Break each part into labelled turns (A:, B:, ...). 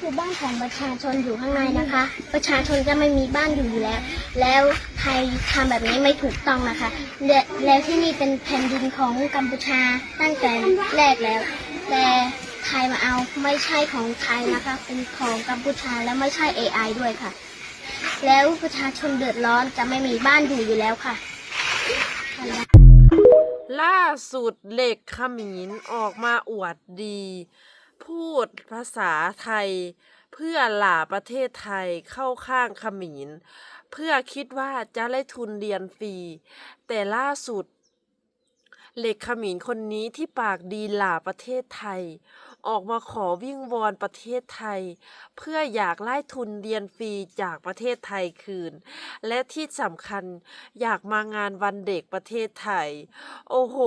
A: คือบ้านของประชาชนอยู่ข้างในนะคะ ประชาชนจะไม่มีบ้านอยู่อยู่แล้ว แล้วไทยทำแบบนี้ไม่ถูกต้องนะคะแล,แล้วที่นี่เป็นแผ่นดินของกัมพูชาตั้งแต่แรกแล้ว แต่ไทยมาเอาไม่ใช่ของไทยนะคะ เป็นของกัมพูชาและไม่ใช่ AI ด้วยค่ะ แล้วประชาชนเดือดร้อนจะไม่มีบ้านอยู่อยู่แล้วค่ะ
B: ล่าสุดเหล็กขมินออกมาอวดดี พูดภาษาไทย เพื่อหล่าประเทศไทยเข้าข้างขมินเพื่อคิดว่าจะได้ทุนเรียนฟรี แต่ล่าสุดเหล็กขมินคนนี้ที่ปากดีหล่าประเทศไทย ออกมาขอวิ่งวอนประเทศไทย เพื่ออยากไล่ทุนเรียนฟรีจากประเทศไทยคืน และที่สำคัญอยากมางานวันเด็กประเทศไทย โอ้โห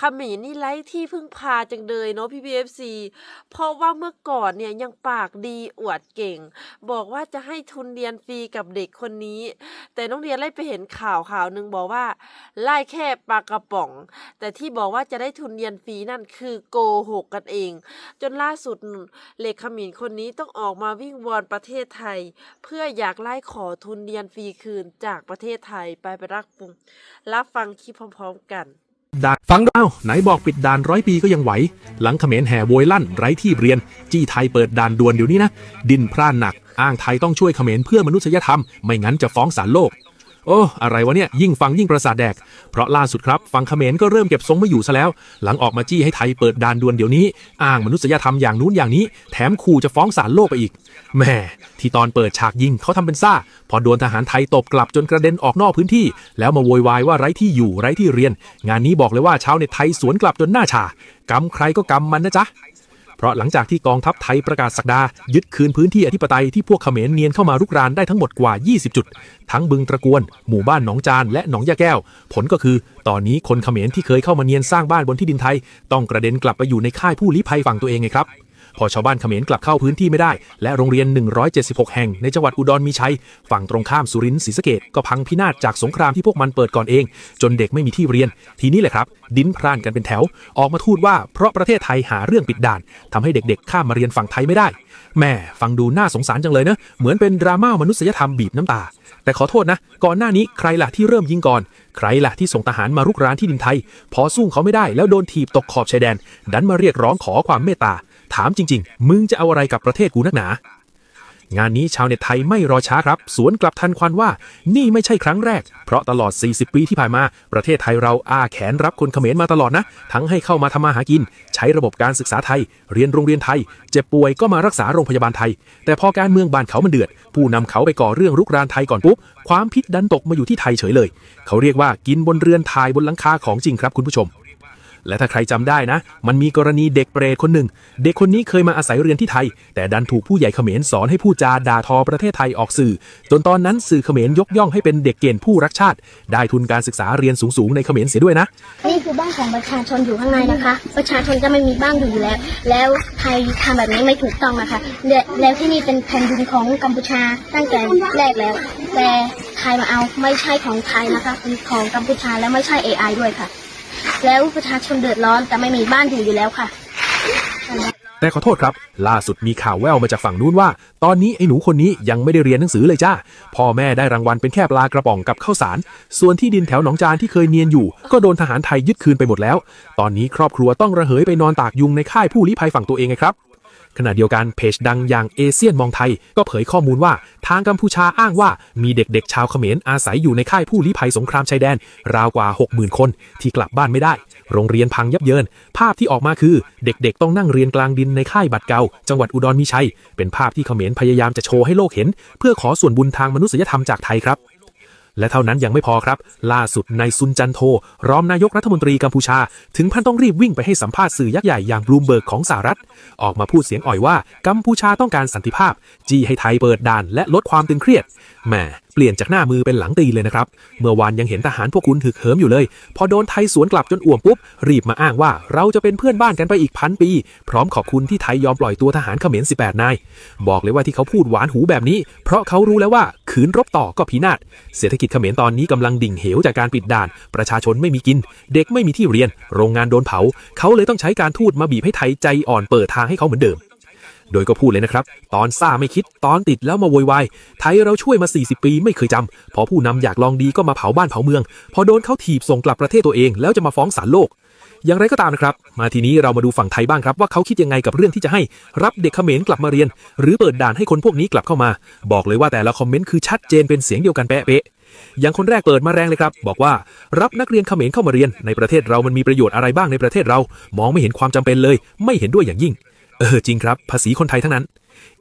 B: ขมินนี่ไร้ที่พึ่งพาจังเลยเนาะพี่บีเอฟซีเพราะว่าเมื่อก่อนเนี่ยยังปากดีอวดเก่ง บอกว่าจะให้ทุนเรียนฟรีกับเด็กคนนี้ แต่น้องเรียนไล่ไปเห็นข่าวข่าวหนึ่งบอกว่าไล่แค่ปลากระป๋อง แต่ที่บอกว่าจะได้ทุนเรียนฟรีนั่นคือโกหกกันเองจนล่าสุดเหล็กขมินคนนี้ต้องออกมาวิ่งวอนประเทศไทย เพื่ออยากไล่ขอทุนเรียนฟรีคืนจากประเทศไทยไปไปรักฟังรับฟังคลิปพร้อมๆกัน
C: ด่านฟังดาวไหนบอกปิดด่านร้อยปีก็ยังไหว หลังเขมรแห่โวยลั่นไร้ที่เรียน จี้ไทยเปิดด่านด่วนเดี๋ยวนี้นะ ดินพร่านหนัก อ้างไทยต้องช่วยเขมรเพื่อมนุษยธรรม ไม่งั้นจะฟ้องศาลโลก โอ้อะไรวะเนี่ยยิ่งฟังยิ่งประสาทแดก เพราะล่าสุดครับฟังเขมรก็เริ่มเก็บทรงไม่อยู่ซะแล้ว หลังออกมาจี้ให้ไทยเปิดด่านด่วนเดี๋ยวนี้ อ้างมนุษยธรรมอย่างนู้นอย่างนี้ แถมขู่จะฟ้องศาลโลกไปอีกแหม่ที่ตอนเปิดฉากยิงเขาทำเป็นซ่า พอโดนทหารไทยตบกลับจนกระเด็นออกนอกพื้นที่ แล้วมาโวยวายว่าไร้ที่อยู่ไร้ที่เรียน งานนี้บอกเลยว่าชาวเน็ตไทยสวนกลับจนหน้าชากำใครก็กำมันนะจ๊ะ เพราะหลังจากที่กองทัพไทยประกาศสักดา ยึดคืนพื้นที่อธิปไตยที่พวกเขมรเนียนเข้ามารุกรานได้ทั้งหมดกว่า 20 จุด ทั้งบึงตระกวน หมู่บ้านหนองจานและหนองยาแก้ว ผลก็คือ ตอนนี้คนเขมรที่เคยเข้ามาเนียนสร้างบ้านบนที่ดินไทย ต้องกระเด็นกลับไปอยู่ในค่ายผู้ลี้ภัยฝั่งตัวเองไงครับ พอชาวบ้านเขมรกลับเข้าพื้นที่ไม่ได้ และโรงเรียน 176 แห่งในจังหวัดอุดรมีชัย ฝั่งตรงข้ามสุรินทร์ศรีสะเกดก็พังพินาศจากสงครามที่พวกมันเปิดก่อนเอง จนเด็กไม่มีที่เรียน ทีนี้แหละครับ ดิ้นพร่านกันเป็นแถว ออกมาทูดว่าเพราะประเทศไทยหาเรื่องปิดด่านทำให้เด็กๆ ข้ามมาเรียนฝั่งไทยไม่ได้แม่ฟังดูน่าสงสารจังเลยนะเหมือนเป็นดราม่ามนุษยธรรมบีบน้ำตา แต่ขอโทษนะ ก่อนหน้านี้ใครล่ะที่เริ่มยิงก่อน ใครล่ะที่ส่งทหารมารุกรานที่ดินไทย พอสู้เขาไม่ได้แล้วโดนถีบตกขอบชายแดน ดันมาเรียกร้องขอความเมตตา ถามจริง ๆ มึงจะเอาอะไรกับประเทศกูนักหนา งานนี้ชาวเน็ตไทยไม่รอช้าครับ สวนกลับทันควันว่า นี่ไม่ใช่ครั้งแรก เพราะตลอด 40 ปีที่ผ่านมา ประเทศไทยเราอาแขนรับคนเขมรมาตลอดนะ ทั้งให้เข้ามาทำมาหากิน ใช้ระบบการศึกษาไทย เรียนโรงเรียนไทย เจ็บป่วยก็มารักษาโรงพยาบาลไทย แต่พอการเมืองบ้านเขามันเดือด ผู้นำเขาไปก่อเรื่องรุกรานไทยก่อนปุ๊บ ความพิษดันตกมาอยู่ที่ไทยเฉยเลย เขาเรียกว่ากินบนเรือนทายบนหลังคาของจริงครับคุณผู้ชม และถ้าใครจำได้นะ มันมีกรณีเด็กเปรตคนหนึ่ง เด็กคนนี้เคยมาอาศัยเรียนที่ไทย แต่ดันถูกผู้ใหญ่เขมรสอนให้พูดจาด่าทอประเทศไทยออกสื่อ จนตอนนั้นสื่อเขมรยกย่องให้เป็นเด็กเกณฑ์ผู้รักชาติ ได้ทุนการศึกษาเรียนสูงๆในเขมรเสียด้วยนะ
A: นี่คือบ้านของประชาชนอยู่ข้างในนะคะ ประชาชนจะไม่มีบ้านอยู่อยู่แล้ว แล้วไทยทำแบบนี้ไม่ถูกต้องนะคะและแล้วที่นี่เป็นแผ่นดินของกัมพูชาตั้งแต่แรกแล้ว แต่ไทยมาเอาไม่ใช่ของไทยนะคะเป็นของกัมพูชาและไม่ใช่ AI ด้วยค่ะ แล้วประชาชนเดือดร้อนแต่ไม่มีบ้านอยู่อยู่แล้วค่ะ
C: แต่ขอโทษครับ ล่าสุดมีข่าวแววมาจากฝั่งนู้นว่า ตอนนี้ไอ้หนูคนนี้ยังไม่ได้เรียนหนังสือเลยจ้าพ่อแม่ได้รางวัลเป็นแค่ปลากระป๋องกับข้าวสาร ส่วนที่ดินแถวหนองจานที่เคยเนียนอยู่ ก็โดนทหารไทยยึดคืนไปหมดแล้ว ตอนนี้ครอบครัวต้องระเหยไปนอนตากยุงในค่ายผู้ลี้ภัยฝั่งตัวเองไงครับ ขณะเดียวกันเพจดังอย่างเอเชียนมองไทย ก็เผยข้อมูลว่าทางกัมพูชาอ้างว่ามีเด็กๆ ชาวเขมรอาศัยอยู่ในค่ายผู้ลี้ภัยสงครามชายแดน ราวกว่า 60,000 คนที่กลับบ้านไม่ได้ โรงเรียนพังยับเยิน ภาพที่ออกมาคือเด็กๆ ต้องนั่งเรียนกลางดินในค่ายบัดเกาจังหวัดอุดรมีชัย เป็นภาพที่เขมรพยายามจะโชว์ให้โลกเห็น เพื่อขอส่วนบุญทางมนุษยธรรมจากไทยครับ และเท่านั้นยังไม่พอครับ ล่าสุดนายซุนจันโท รอมนายกรัฐมนตรีกัมพูชา ถึงพันต้องรีบวิ่งไปให้สัมภาษณ์สื่อยักษ์ใหญ่อย่างบลูมเบิร์กของสหรัฐ ออกมาพูดเสียงอ่อยว่ากัมพูชาต้องการสันติภาพ จี้ให้ไทยเปิดด่านและลดความตึงเครียดแหม เปลี่ยนจากหน้ามือเป็นหลังตีเลยนะครับ เมื่อวานยังเห็นทหารพวกคุณถึกเหิมอยู่เลย พอโดนไทยสวนกลับจนอ่วมปุ๊บ รีบมาอ้างว่าเราจะเป็นเพื่อนบ้านกันไปอีกพันปี พร้อมขอบคุณที่ไทยยอมปล่อยตัวทหารเขมร 18 นาย บอกเลยว่าที่เขาพูดหวานหูแบบนี้ เพราะเขารู้แล้วว่าขืนรบต่อก็พินาศ เศรษฐกิจเขมรตอนนี้กำลังดิ่งเหวจากการปิดด่าน ประชาชนไม่มีกิน เด็กไม่มีที่เรียน โรงงานโดนเผา เขาเลยต้องใช้การทูตมาบีบให้ไทยใจอ่อนเปิดทางให้เขาเหมือนเดิม โดยก็พูดเลยนะครับ ตอนซ่าไม่คิดตอนติดแล้วมาโวยวายไทยเราช่วยมา 40 ปีไม่เคยจำพอผู้นำอยากลองดีก็มาเผาบ้านเผาเมือง พอโดนเขาถีบส่งกลับประเทศตัวเองแล้วจะมาฟ้องศาลโลก อย่างไรก็ตามนะครับ มาทีนี้เรามาดูฝั่งไทยบ้างครับ ว่าเขาคิดยังไงกับเรื่องที่จะให้รับเด็กเขมรกลับมาเรียน หรือเปิดด่านให้คนพวกนี้กลับเข้ามา บอกเลยว่าแต่ละคอมเมนต์คือชัดเจนเป็นเสียงเดียวกันแปะเป๊ะอย่างคนแรกเปิดมาแรงเลยครับ บอกว่ารับนักเรียนเขมรเข้ามาเรียน ในประเทศเรามันมีประโยชน์อะไรบ้างในประเทศเรา มองไม่เห็นความจำเป็นเลย ไม่เห็นด้วยอย่างยิ่ง เออจริงครับ ภาษีคนไทยทั้งนั้น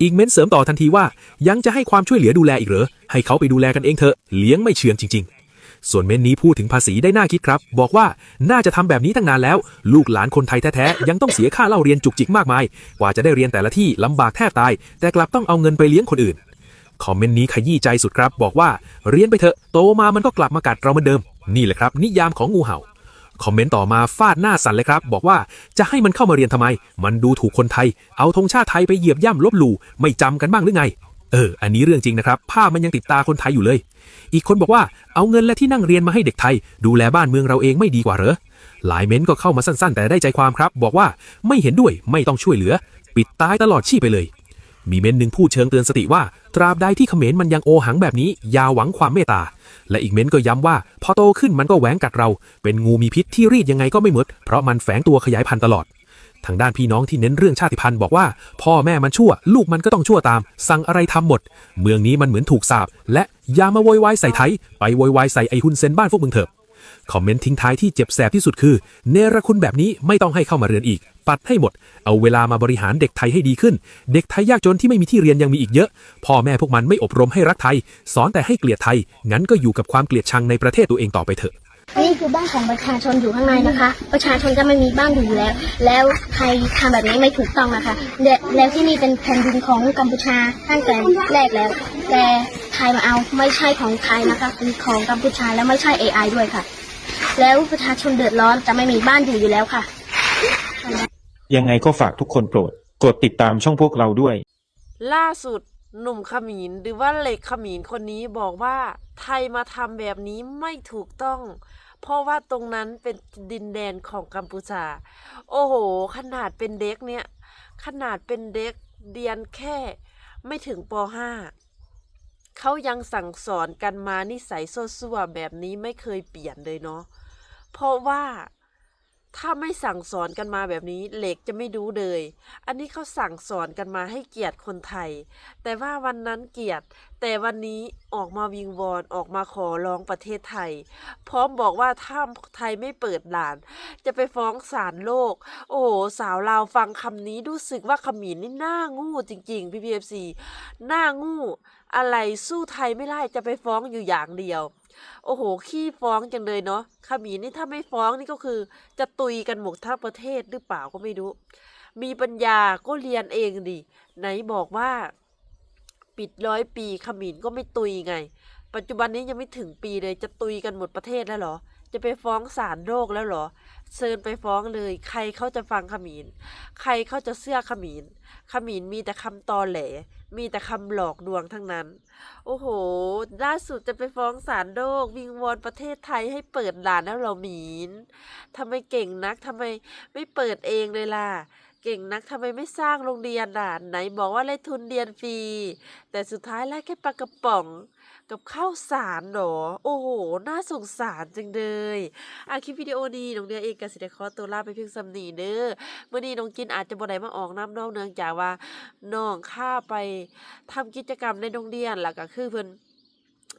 C: อีกเม้นเสริมต่อทันทีว่า ยังจะให้ความช่วยเหลือดูแลอีกเหรอ ให้เขาไปดูแลกันเองเถอะ เลี้ยงไม่เชืองจริง ๆ ส่วนเม้นนี้พูดถึงภาษีได้น่าคิดครับ บอกว่าน่าจะทำแบบนี้ตั้งนานแล้ว ลูกหลานคนไทยแท้ๆ ยังต้องเสียค่าเล่าเรียนจุกจิกมากมาย กว่าจะได้เรียนแต่ละที่ลำบากแทบตาย แต่กลับต้องเอาเงินไปเลี้ยงคนอื่น คอมเมนต์นี้ขยี้ใจสุดครับ บอกว่าเรียนไปเถอะ โตมามันก็กลับมากัดเราเหมือนเดิม นี่แหละครับ นิยามของงูเห่า คอมเมนต์ต่อมาฟาดหน้าสั่นเลยครับ บอกว่าจะให้มันเข้ามาเรียนทำไม มันดูถูกคนไทย เอาธงชาติไทยไปเหยียบย่ำลบหลู่ไม่จำกันบ้างหรือไง เออ อันนี้เรื่องจริงนะครับ ภาพมันยังติดตาคนไทยอยู่เลย อีกคนบอกว่าเอาเงินและที่นั่งเรียนมาให้เด็กไทย ดูแลบ้านเมืองเราเองไม่ดีกว่าเหรอหลายเม้นต์ก็เข้ามาสั้นๆ แต่ได้ใจความครับ บอกว่าไม่เห็นด้วยไม่ต้องช่วยเหลือ ปิดตายตลอดชีพไปเลย มีเม้นหนึ่งพูดเชิงเตือนสติว่า ตราบใดที่เขมรมันยังโอหังแบบนี้อย่าหวังความเมตตา และอีกเม้นก็ย้ำว่า พอโตขึ้นมันก็แหวงกัดเรา เป็นงูมีพิษที่รีดยังไงก็ไม่หมด เพราะมันแฝงตัวขยายพันธุ์ตลอด ทางด้านพี่น้องที่เน้นเรื่องชาติพันธุ์บอกว่า พ่อแม่มันชั่ว ลูกมันก็ต้องชั่วตาม สั่งอะไรทำหมด เมืองนี้มันเหมือนถูกสาปและอย่ามาโวยวายใส่ไทย ไปโวยวายใส่ไอฮุนเซนบ้านพวกมึงเถอะคอมเมนต์ทิ้งท้ายที่เจ็บแสบที่สุดคือ เนรคุณแบบนี้ไม่ต้องให้เข้ามาเรียนอีก ปัดให้หมด เอาเวลามาบริหารเด็กไทยให้ดีขึ้น เด็กไทยยากจนที่ไม่มีที่เรียนยังมีอีกเยอะ พ่อแม่พวกมันไม่อบรมให้รักไทย สอนแต่ให้เกลียดไทย งั้นก็อยู่กับความเกลียดชังในประเทศตัวเองต่อไปเถอะ
A: นี่คือบ้านของประชาชนอยู่ข้างในนะคะ ประชาชนจะไม่มีบ้านอยู่แล้ว แล้วไทยทำแบบนี้ไม่ถูกต้องนะคะแล,แล้วที่นี่เป็นแผ่นดินของกัมพูชาตั้งแต่แรกแล้ว แต่ไทยมาเอาไม่ใช่ของไทยนะคะเป็นของกัมพูชาแล้วไม่ใช่ AI ด้วยค่ะ แล้วประชาชนเดือดร้อนจะไม่มีบ้านอยู่อยู่แล้วค่ะ
D: ยังไงก็ฝากทุกคนโปรด กดติดตามช่องพวกเราด้วย
B: ล่าสุดหนุ่มขมินหรือว่าเหล็กขมินคนนี้บอกว่าไทยมาทำแบบนี้ไม่ถูกต้อง เพราะว่าตรงนั้นเป็นดินแดนของกัมพูชา โอ้โห ขนาดเป็นเด็กเนี่ย ขนาดเป็นเด็กเรียนแค่ไม่ถึงป .5 เขายังสั่งสอนกันมานิสัยซั่วๆแบบนี้ไม่เคยเปลี่ยนเลยเนาะเพราะว่า ถ้าไม่สั่งสอนกันมาแบบนี้เหล็กจะไม่รู้เลย อันนี้เขาสั่งสอนกันมาให้เกียรติคนไทย แต่ว่าวันนั้นเกียรติ แต่วันนี้ออกมาวิงวอนออกมาขอร้องประเทศไทย พร้อมบอกว่าถ้าไทยไม่เปิดด่าน จะไปฟ้องศาลโลก โอ้โหสาวลาวฟังคำนี้รู้สึกว่าขมิ้นนี่หน้างูจริง ๆ พี่พีเอฟซีหน้างูอะไรสู้ไทยไม่ได้จะไปฟ้องอยู่อย่างเดียว โอ้โห ขี้ฟ้องจังเลยเนาะขมิ้นนี่ถ้าไม่ฟ้องนี่ก็คือ จะตุยกันหมดทั้งประเทศหรือเปล่าก็ไม่รู้ มีปัญญาก็เรียนเองดิ ไหนบอกว่า ปิดร้อยปีขมิ้นก็ไม่ตุยไง ปัจจุบันนี้ยังไม่ถึงปีเลยจะตุยกันหมดประเทศแล้วเหรอ จะไปฟ้องศาลโลกแล้วเหรอ เชิญไปฟ้องเลย ใครเขาจะฟังขมิ้นใครเขาจะเสื้อขมิ้นขมิ้นมีแต่คำตอแหล มีแต่คำหลอกลวงทั้งนั้น โอ้โห ล่าสุดจะไปฟ้องศาลโลก วิงวอนประเทศไทยให้เปิดด่านแล้วเหราหมีนทำไมเก่งนักทำไมไม่เปิดเองเลยล่ะ เก่งนักทำไมไม่สร้างโรงเรียนด่านไหนบอกว่าได้ทุนเรียนฟรี แต่สุดท้ายแลกแค่ปลากระป๋องกับข้าวสารหรอ โอ้โห น่าสงสารจังเลยอะคลิปวิดีโอนี้น้องเดียเองกับสิเดคอตัวลาไปเพียงสำนีเด้อเมื่อนี้น้องกินอาจจะบ่ได้มาออกน้ำนองเนื่องจากว่าน้องข้าไปทำกิจกรรมในโรงเรียนแล้วก็คือเพิ่น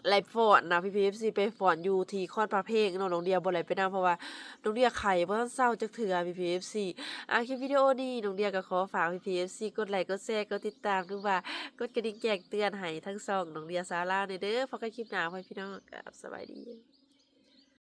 B: ไลฟ์ฟอนนะพี่พีเอฟซีไปฟอนอยู่ที่คอนพระเพ่งน้องน้องเดียบ่ได้ไปนำเพราะว่าน้องเดียไข่บ่ทันเศร้าจักเถื่อพี่พีเอฟซีอะคลิปวิดีโอนี้น้องเดียก็ขอฝากพี่พีเอฟซีกดไลค์กดแชร์กดติดตามหรือว่ากดกระดิ่งแจ้งเตือนให้ทั้งสองน้องเดียซาร่าในเด้อพอกันคลิปหน้าไว้พี่น้องครับสบายดี